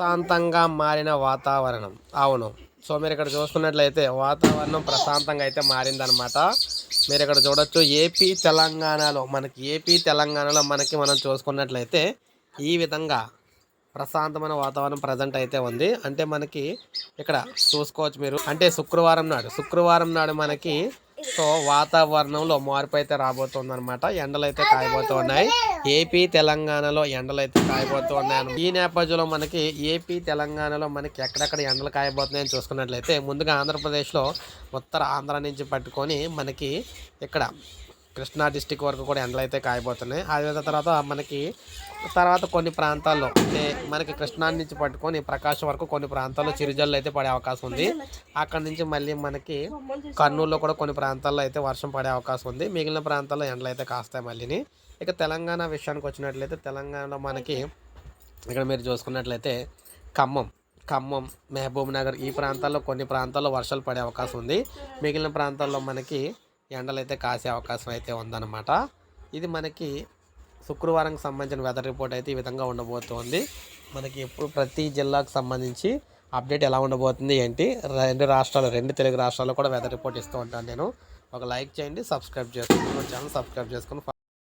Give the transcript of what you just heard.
ప్రశాంతంగా మారిన వాతావరణం. అవును. సో మీరు ఇక్కడ చూసుకున్నట్లయితే వాతావరణం ప్రశాంతంగా అయితే మారిందనమాట మీరు ఇక్కడ చూడొచ్చు ఏపీ తెలంగాణలో మనకి ఏపీ తెలంగాణలో మనకి మనం చూసుకున్నట్లయితే ఈ విధంగా ప్రశాంతమైన వాతావరణం ప్రజెంట్ అయితే ఉంది. అంటే మనకి ఇక్కడ చూసుకోవచ్చు మీరు. అంటే శుక్రవారం నాడు శుక్రవారం నాడు మనకి సో వాతావరణంలో మార్పు అయితే రాబోతుంది అనమాట ఎండలు అయితే కాయబోతూ ఉన్నాయి ఏపీ తెలంగాణలో ఎండలు అయితే కాయబోతూ ఉన్నాయి ఈ నేపథ్యంలో మనకి ఏపీ తెలంగాణలో మనకి ఎక్కడెక్కడ ఎండలు కాయబోతున్నాయని చూసుకున్నట్లయితే ముందుగా ఆంధ్రప్రదేశ్లో ఉత్తర ఆంధ్ర నుంచి పట్టుకొని మనకి ఇక్కడ కృష్ణా డిస్టిక్ వరకు కూడా ఎండలు అయితే కాయబోతున్నాయి. అదే తర్వాత మనకి తర్వాత కొన్ని ప్రాంతాల్లో అంటే మనకి కృష్ణా నుంచి పట్టుకొని ప్రకాశం వరకు కొన్ని ప్రాంతాల్లో చిరుజల్లు అయితే పడే అవకాశం ఉంది. అక్కడ నుంచి మళ్ళీ మనకి కర్నూలులో కూడా కొన్ని ప్రాంతాల్లో అయితే వర్షం పడే అవకాశం ఉంది. మిగిలిన ప్రాంతాల్లో ఎండలు అయితే కాస్తాయి మళ్ళీని. ఇక తెలంగాణ విషయానికి వచ్చినట్లయితే తెలంగాణలో మనకి ఇక్కడ మీరు చూసుకున్నట్లయితే ఖమ్మం ఖమ్మం మహబూబ్ నగర్ ఈ ప్రాంతాల్లో కొన్ని ప్రాంతాల్లో వర్షాలు పడే అవకాశం ఉంది. మిగిలిన ప్రాంతాల్లో మనకి ఎండలు అయితే కాసే అవకాశం అయితే ఉందన్నమాట. ఇది మనకి శుక్రవారంకి సంబంధించిన వెదర్ రిపోర్ట్ అయితే ఈ విధంగా ఉండబోతోంది. మనకి ఎప్పుడు ప్రతి జిల్లాకు సంబంధించి అప్డేట్ ఎలా ఉండబోతుంది ఏంటి? రెండు రాష్ట్రాలు రెండు తెలుగు రాష్ట్రాల్లో కూడా వెదర్ రిపోర్ట్ ఇస్తూ ఉంటాను నేను. ఒక లైక్ చేయండి సబ్స్క్రైబ్ చేసుకుని ఛానల్ సబ్స్క్రైబ్ చేసుకొని